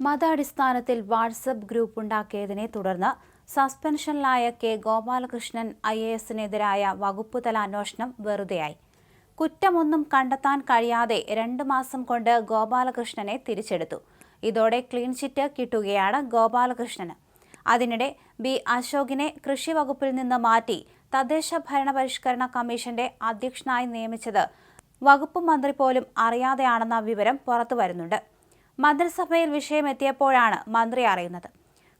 മതാടിസ്ഥാനത്തിൽ WhatsApp group ഉണ്ടാക്കിയതിനെ തുടർന്ന് സസ്പെൻഷനിലായ കെ ഗോപാലകൃഷ്ണൻ ഐ എ എസിനെതിരായ വകുപ്പുതല അന്വേഷണം വെറുതെയായി. കുറ്റമൊന്നും കണ്ടെത്താൻ കഴിയാതെ രണ്ട് മാസം കൊണ്ട് ഗോപാലകൃഷ്ണനെ തിരിച്ചെടുത്തു. ഇതോടെ ക്ലീൻ ചിറ്റ് കിട്ടുകയാണ് ഗോപാലകൃഷ്ണന്. അതിനിടെ ബി അശോകിനെ കൃഷി വകുപ്പിൽ നിന്ന് മാറ്റി തദ്ദേശ ഭരണ പരിഷ്കരണ കമ്മീഷന്റെ അധ്യക്ഷനായി നിയമിച്ചത് വകുപ്പ് മന്ത്രി പോലും അറിയാതെയാണെന്ന വിവരം പുറത്തുവരുന്നുണ്ട് മന്ത്രിസഭയിൽ വിഷയം എത്തിയപ്പോഴാണ് മന്ത്രി അറിയുന്നത്.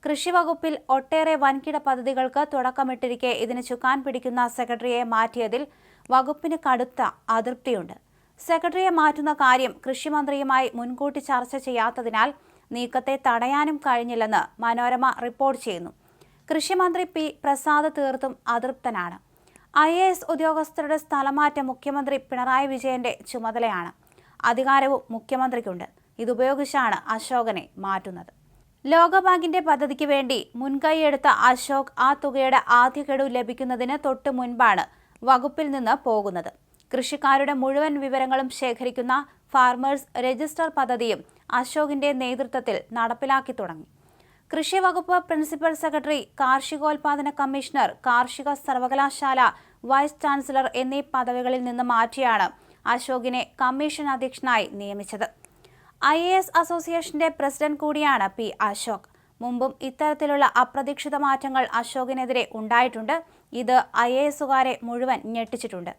കൃഷി വകുപ്പിൽ ഒട്ടേറെ വൻകിട പദ്ധതികൾക്ക് തുടക്കമിട്ടിരിക്കെ ഇതിന് ചുക്കാൻ പിടിക്കുന്ന സെക്രട്ടറിയെ മാറ്റിയതിൽ വകുപ്പിന് കടുത്ത അതൃപ്തിയുണ്ട്. സെക്രട്ടറിയെ മാറ്റുന്ന കാര്യം കൃഷിമന്ത്രിയുമായി മുൻകൂട്ടി ചർച്ച ചെയ്യാത്തതിനാൽ നീക്കത്തെ തടയാനും കഴിഞ്ഞില്ലെന്ന് മനോരമ റിപ്പോർട്ട് ചെയ്യുന്നു. കൃഷിമന്ത്രി പി പ്രസാദ് തീർത്തും അതൃപ്തനാണ്. ഐ എ എസ് ഉദ്യോഗസ്ഥരുടെ സ്ഥലമാറ്റം മുഖ്യമന്ത്രി പിണറായി വിജയന്റെ ചുമതലയാണ്. അധികാരവും മുഖ്യമന്ത്രിക്കുണ്ട്. ഇതുപയോഗിച്ചാണ് അശോകനെ മാറ്റുന്നത്. ലോകബാങ്കിന്റെ പദ്ധതിക്ക് വേണ്ടി മുൻകൈയെടുത്ത അശോക് ആ തുകയുടെ ആദ്യ ഗഡു ലഭിക്കുന്നതിന് തൊട്ട് മുൻപാണ് വകുപ്പിൽ നിന്ന് പോകുന്നത്. കൃഷിക്കാരുടെ മുഴുവൻ വിവരങ്ങളും ശേഖരിക്കുന്ന ഫാർമേഴ്സ് രജിസ്റ്റർ പദ്ധതിയും അശോകിന്റെ നേതൃത്വത്തിൽ നടപ്പിലാക്കി തുടങ്ങി. കൃഷി വകുപ്പ് പ്രിൻസിപ്പൽ സെക്രട്ടറി കാർഷികോൽപാദന കമ്മീഷണർ കാർഷിക സർവകലാശാല വൈസ് ചാൻസലർ എന്നീ പദവികളിൽ നിന്ന് മാറ്റിയാണ് അശോകിനെ കമ്മീഷൻ അധ്യക്ഷനായി നിയമിച്ചത്. ഐ എ എസ് അസോസിയേഷന്റെ പ്രസിഡന്റ് കൂടിയാണ് പി അശോക്. മുമ്പും ഇത്തരത്തിലുള്ള അപ്രതീക്ഷിത മാറ്റങ്ങൾ അശോകിനെതിരെ ഉണ്ടായിട്ടുണ്ട്. ഇത് ഐ എ എസുകാരെ മുഴുവൻ ഞെട്ടിച്ചിട്ടുണ്ട്.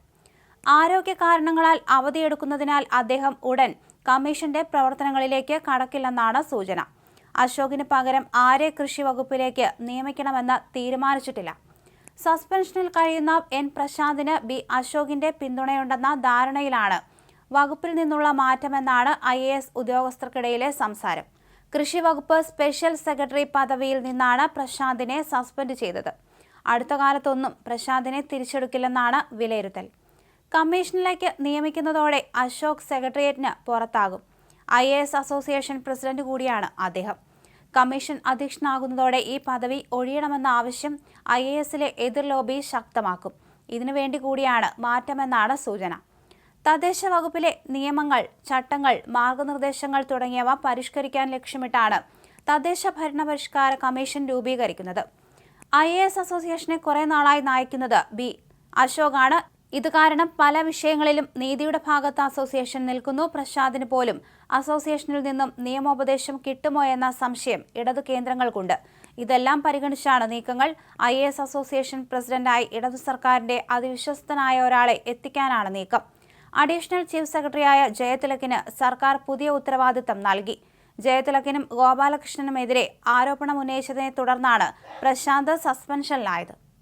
ആരോഗ്യ കാരണങ്ങളാൽ അവധിയെടുക്കുന്നതിനാൽ അദ്ദേഹം ഉടൻ കമ്മീഷന്റെ പ്രവർത്തനങ്ങളിലേക്ക് കടക്കില്ലെന്നാണ് സൂചന. അശോകിന് പകരം ആരെ കൃഷി വകുപ്പിലേക്ക് നിയമിക്കണമെന്ന് തീരുമാനിച്ചിട്ടില്ല. സസ്പെൻഷനിൽ കഴിയുന്ന എൻ പ്രശാന്തിന് ബി അശോകിന്റെ പിന്തുണയുണ്ടെന്ന ധാരണയിലാണ് വകുപ്പിൽ നിന്നുള്ള മാറ്റമെന്നാണ് ഐ എ എസ് ഉദ്യോഗസ്ഥർക്കിടയിലെ സംസാരം. കൃഷി വകുപ്പ് സ്പെഷ്യൽ സെക്രട്ടറി പദവിയിൽ നിന്നാണ് പ്രശാന്തിനെ സസ്പെൻഡ് ചെയ്തത്. അടുത്ത കാലത്തൊന്നും പ്രശാന്തിനെ തിരിച്ചെടുക്കില്ലെന്നാണ് വിലയിരുത്തൽ. കമ്മീഷനിലേക്ക് നിയമിക്കുന്നതോടെ അശോക് സെക്രട്ടേറിയറ്റിന് പുറത്താകും. I A S association president കൂടിയാണ് അദ്ദേഹം. കമ്മീഷൻ അധ്യക്ഷനാകുന്നതോടെ ഈ പദവി ഒഴിയണമെന്ന ആവശ്യം ഐ എ എസിലെ എതിർ ലോബി ശക്തമാക്കും. ഇതിനുവേണ്ടി കൂടിയാണ് മാറ്റമെന്നാണ് സൂചന. തദ്ദേശ വകുപ്പിലെ നിയമങ്ങൾ ചട്ടങ്ങൾ മാർഗനിർദ്ദേശങ്ങൾ തുടങ്ങിയവ പരിഷ്കരിക്കാൻ ലക്ഷ്യമിട്ടാണ് തദ്ദേശ ഭരണ പരിഷ്കാര കമ്മീഷൻ രൂപീകരിക്കുന്നത്. ഐ എ എസ് അസോസിയേഷനെ കുറെ നാളായി നയിക്കുന്നത് ബി അശോകാണ്. ഇത് കാരണം പല വിഷയങ്ങളിലും നീതിയുടെ ഭാഗത്ത് അസോസിയേഷൻ നിൽക്കുന്നു. പ്രസാദിന് പോലും അസോസിയേഷനിൽ നിന്നും നിയമോപദേശം കിട്ടുമോ എന്ന സംശയം ഇടതു കേന്ദ്രങ്ങൾക്കുണ്ട്. ഇതെല്ലാം പരിഗണിച്ചാണ് നീക്കങ്ങൾ. ഐ എസ് അസോസിയേഷൻ പ്രസിഡന്റായി ഇടതു സർക്കാരിന്റെ അതിവിശ്വസ്തനായ ഒരാളെ എത്തിക്കാനാണ് നീക്കം. അഡീഷണൽ ചീഫ് സെക്രട്ടറിയായ ജയതിലകിന് സർക്കാർ പുതിയ ഉത്തരവാദിത്തം നൽകി. ജയതിലകിനും ഗോപാലകൃഷ്ണനുമെതിരെ ആരോപണം ഉന്നയിച്ചതിനെ തുടർന്നാണ് പ്രശാന്ത് സസ്പെൻഷനിലായത്.